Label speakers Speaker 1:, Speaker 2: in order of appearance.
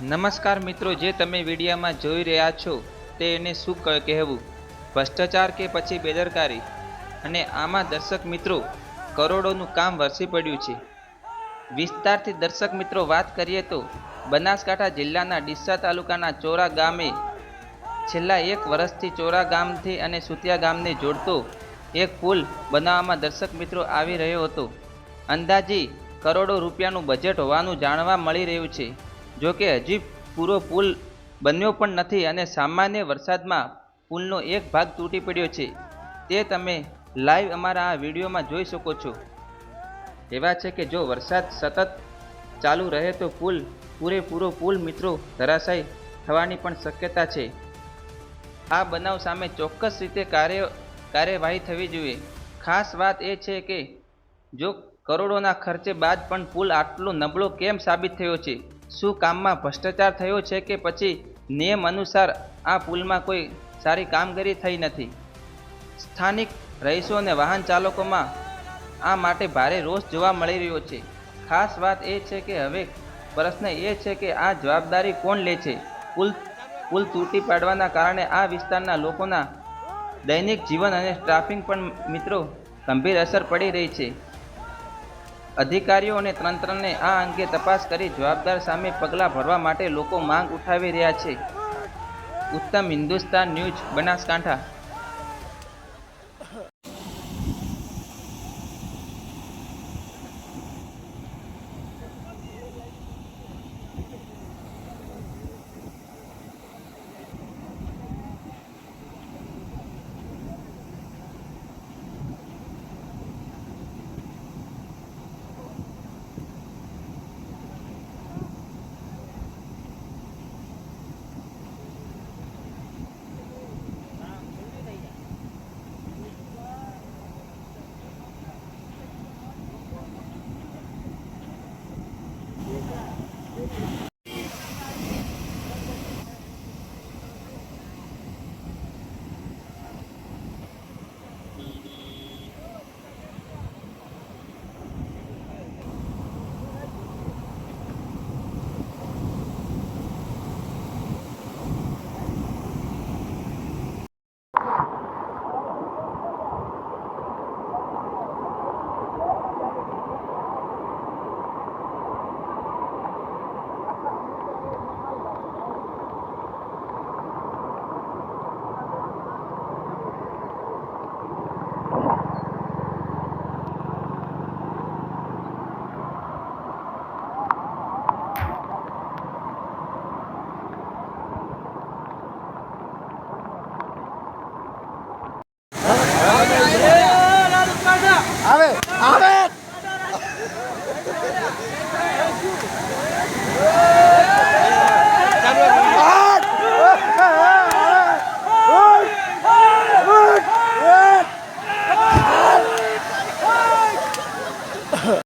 Speaker 1: નમસ્કાર મિત્રો, જે તમે વિડીયામાં જોઈ રહ્યા છો તે એને શું કહેવું? ભ્રષ્ટાચાર કે પછી બેદરકારી? અને આમાં દર્શક મિત્રો, કરોડોનું કામ વરસી પડ્યું છે. વિસ્તારથી દર્શક મિત્રો વાત કરીએ તો, બનાસકાંઠા જિલ્લાના ડીસા તાલુકાના ચોરા ગામે, છેલ્લા એક વર્ષથી ચોરા ગામથી અને સુતિયા ગામને જોડતો એક પુલ બનાવવામાં દર્શક મિત્રો આવી રહ્યો હતો. અંદાજી કરોડો રૂપિયાનું બજેટ હોવાનું જાણવા મળી રહ્યું છે. જો કે હજી પૂરો પુલ બન્યો પણ નથી અને સામાન્ય વરસાદમાં પુલનો એક ભાગ તૂટી પડ્યો છે. તે તમે લાઈવ અમારા આ વિડીયોમાં જોઈ શકો છો. એવા છે કે જો વરસાદ સતત ચાલુ રહે તો પુલ પૂરેપૂરો પુલ મિત્રો ધરાશાયી થવાની પણ શક્યતા છે. આ બનાવ સામે ચોક્કસ રીતે કાર્ય કાર્યવાહી થવી જોઈએ. ખાસ વાત એ છે કે જો કરોડોના ખર્ચે બાદ પણ પુલ આટલો નબળો કેમ સાબિત થયો છે? શું કામમાં ભ્રષ્ટાચાર થયો છે કે પછી નિયમ અનુસાર આ પુલમાં કોઈ સારી કામગીરી થઈ નથી? સ્થાનિક રહીશો અને વાહન ચાલકોમાં આ માટે ભારે રોષ જોવા મળી રહ્યો છે. ખાસ વાત એ છે કે હવે પ્રશ્ન એ છે કે આ જવાબદારી કોણ લે છે? પુલ પુલ તૂટી પાડવાના કારણે આ વિસ્તારના લોકોના દૈનિક જીવન અને ટ્રાફિક પણ મિત્રો ગંભીર અસર પડી રહી છે. અધિકારીઓ અને તંત્રને આ અંગે તપાસ કરી જવાબદાર સામે પગલાં ભરવા માટે લોકો માંગ ઉઠાવી રહ્યા છે. ઉત્તમ હિન્દુસ્તાન ન્યૂઝ, બનાસકાંઠા.